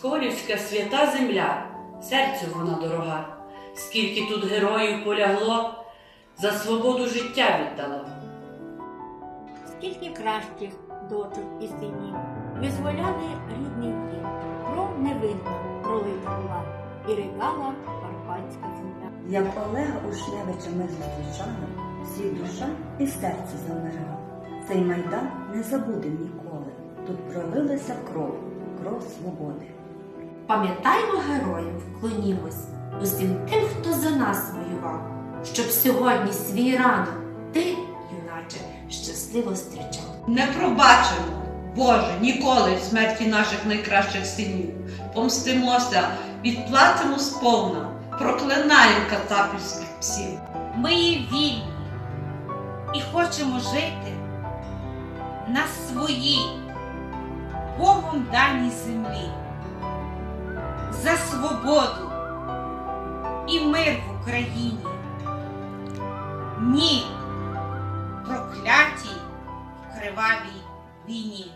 Сколівська свята земля, серцю вона дорога, скільки тут героїв полягло, за свободу життя віддало. Скільки кращих дочок і синів визволяли рідний дім, кров невинна пролита була, і ригала карпатська земля. Як Олега Ушневича ми зустрічали, всі душа і серце замирало. Цей майдан не забудем ніколи. Тут пролилася кров, кров свободи. Пам'ятаймо героїв, вклонімось усім тим, хто за нас воював, щоб сьогодні свій ранок ти, юначе, щасливо зустрічав. Не пробачимо, Боже, ніколи смерті наших найкращих синів. Помстимося, відплатимо сповна, проклинаємо кацапівських псів. Ми є вільні і хочемо жити на своїй Богом даній землі. За свободу і мир в Україні. Ні проклятій кривавій війні.